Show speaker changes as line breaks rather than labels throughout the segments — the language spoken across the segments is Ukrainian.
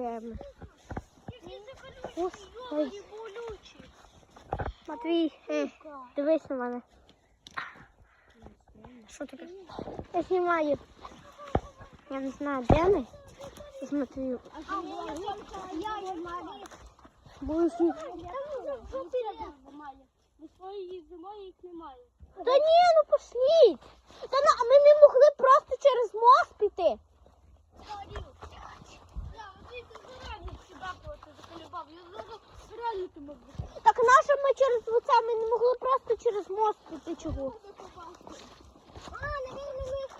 це
ой. Матвій, е, дивись на мене. Що таке? Я знімаю. Я не знаю, де ми. З Матвію. Буду
немає.
Та ні, ну пошліть. Та ну, а ми не могли просто через мост піти. Так нащо ми через оце? Ми не могли просто через мост піти чого?
А, наверное, мы.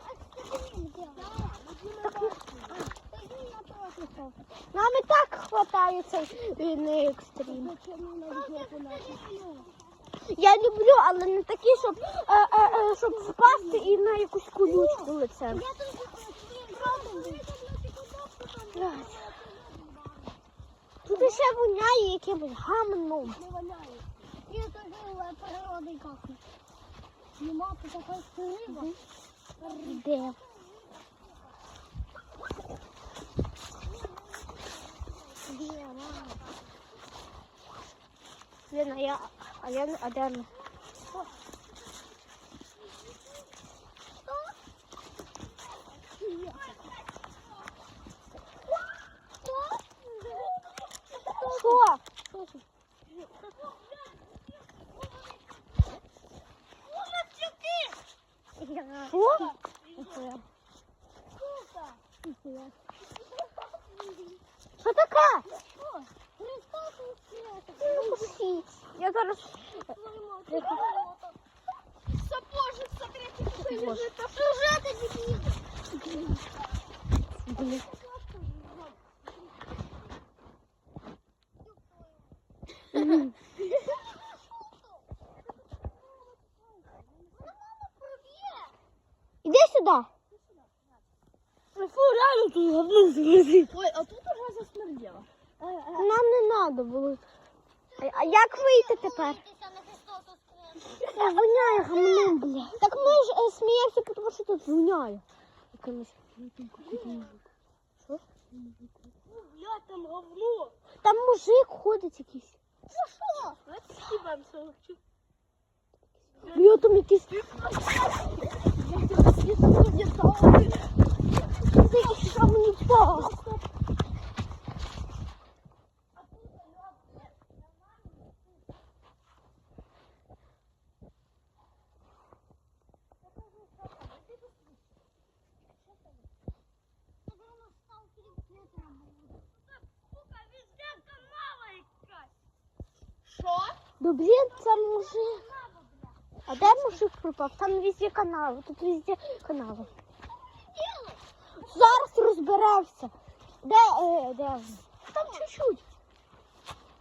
Нам і так хватає цей е, екстрім. Я люблю, але не такі, щоб, е, е, е, щоб впасти і на якусь колючку лицем. Тут ще воняє якимось гамном.
И это живая природа как. Нема по такой сырыва.
Де? Блін, а я, а я, а де Я зараз...
Сапожик, смотрите,
Боже.
лежит. Сюжеты дебилы.
Блін. М. Іди сюди.
Фу, реально тут говно. Ой, а тут уже засмердело.
Нам не треба було. А, як вийти тепер? Воняє гамном, бля. Так ми ж е, сміємося, тому що тут воняє. Якимось. Що?
Блядь, там говно.
Там мужик ходить якийсь.
Ну що? Давайте сорочку.
Бля, там якийсь. Це якийсь мені пах.
Що?
Да блін, це мужик. А де мужик пропав? Там везде канали, тут везде канали. Зараз розберемося. Де, е, де? він?
Там чуть-чуть.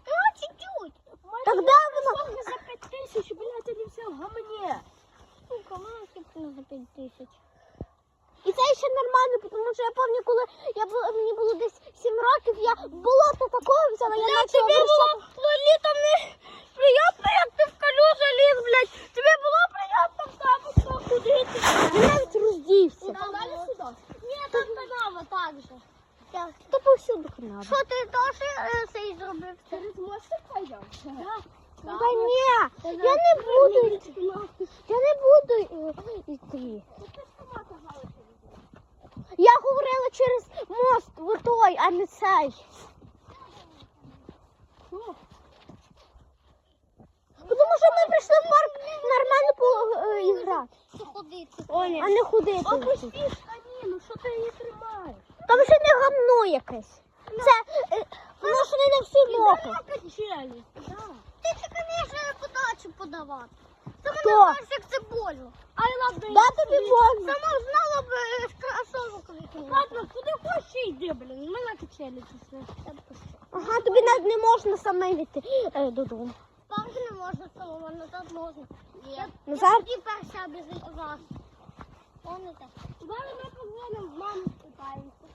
Ну, чуть-чуть.
Так де воно?
за 5 тысяч, блядь, они все в гамне. Сука, скипнула за 5 тысяч.
І це ще нормально, тому що я пам'ятаю, коли я була, мені було десь 7 років, я болото такого взяла, я почала вирішати.
літо не приємно, як ти в калюжу ліз, блядь. Тобі було приємно в тапочках ходити.
Я навіть роздівся.
Далі сюди? Там канава так же.
Та повсюду канали.
Що ти теж е, цей зробив? Через мостик пойдемо? Так.
Та ні, я не буду йти. Я не буду е, йти. Я говорила через мост, отой, а не цей. Тому що ми прийшли в парк нормально поіграти,
Ходити.
а не ходити.
Опусти штаніну, що ти її тримаєш?
Там вже не гамно якесь. Це е, воно ж не на всю ногу.
качелі. Ти тільки не подачу подавати. Ти
Хто?
мене знаєш, як це больно. I love the
Да тобі больно.
Сама знала б е, кросовок викинула. Ладно, куди хочеш йди, блін. Ми на качелі пішли.
Ага, тобі навіть не можна саме йти е, додому.
Парк не можна самому, назад можна. Ні.
Назад?
І перша біжить вас. Помните? Зараз ми позвонимо, з мамою спитаємося.